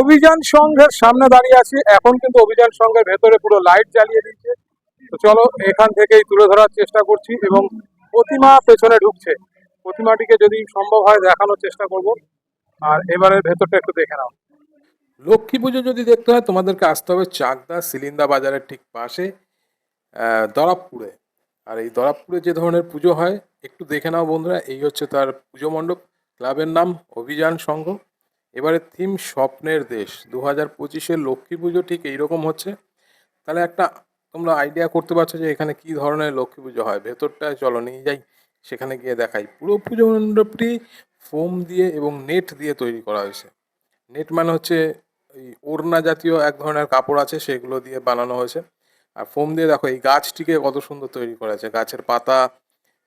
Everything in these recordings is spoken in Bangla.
অভিযান সংঘের সামনে দাঁড়িয়ে আছি। এখন কিন্তু অভিযান সংঘের ভেতরে পুরো লাইট জ্বালিয়ে দিচ্ছে। তো চলো, এখান থেকেই তুলে ধরার চেষ্টা করছি এবং প্রতিমা পেছনে ঢুকছে। প্রতিমাটিকে যদি সম্ভব হয় দেখানোর চেষ্টা করব। আর এবারের ভেতরটা একটু দেখে নাও। লক্ষ্মী পুজো যদি দেখতে হয়, তোমাদেরকে আসতে হবে চাকদা সিলিন্দা বাজারের ঠিক পাশে দরাবপুরে। আর এই দরাবপুরে যে ধরনের পুজো হয়, একটু দেখে নাও বন্ধুরা। এই হচ্ছে তার পুজো মণ্ডপ। ক্লাবের নাম অভিযান সংঘ। এবারে থিম স্বপ্নের দেশ। দু হাজার পঁচিশের লক্ষ্মী পুজো ঠিক এইরকম হচ্ছে। তাহলে একটা তোমরা আইডিয়া করতে পারছ যে এখানে কি ধরনের লক্ষ্মী পুজো হয়। ভেতরটায় চলো নিয়ে যাই, সেখানে গিয়ে দেখাই। পুরো পুজো মণ্ডপটি ফোম দিয়ে এবং নেট দিয়ে তৈরি করা হয়েছে। নেট মানে হচ্ছে এই ওড়না জাতীয় এক ধরনের কাপড় আছে, সেগুলো দিয়ে বানানো হয়েছে। আর ফোম দিয়ে দেখো, এই গাছটিকে কত সুন্দর তৈরি করা আছে গাছের পাতা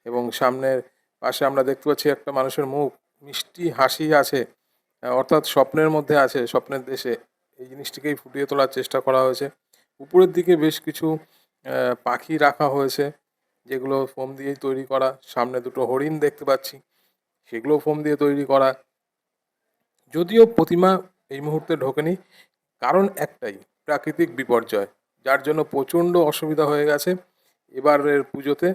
এবং সামনের পাশে আমরা দেখতে পাচ্ছি একটা মানুষের মুখ। মিষ্টি হাসি আছে। অর্থাৎ স্বপ্নের মধ্যে আছে, স্বপ্নের দেশে। এই জিনিসটিকেই ফুটিয়ে তোলার চেষ্টা করা হয়েছে। উপরের দিকে বেশ কিছু পাখি রাখা হয়েছে, যেগুলো ফোম দিয়েই তৈরি করা। সামনে দুটো হরিণ দেখতে পাচ্ছি সেগুলো ফোম দিয়ে তৈরি করা। যদিও প্রতিমা এই মুহূর্তে ঢোকেনি, কারণ একটাই, প্রাকৃতিক বিপর্যয়, যার জন্য প্রচণ্ড অসুবিধা হয়ে গেছে এবারের পুজোতে।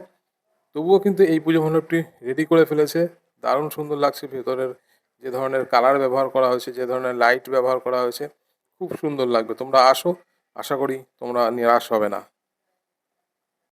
তবুও কিন্তু এই পুজো মণ্ডপটি রেডি করে ফেলেছে। দারুণ সুন্দর লাগছে ভেতরের যে ধরনের কালার ব্যবহার করা হয়েছে, যে ধরনের লাইট ব্যবহার করা হয়েছে, খুব সুন্দর লাগবে। তোমরা আসো, আশা করি তোমরা নিরাশ হবে না।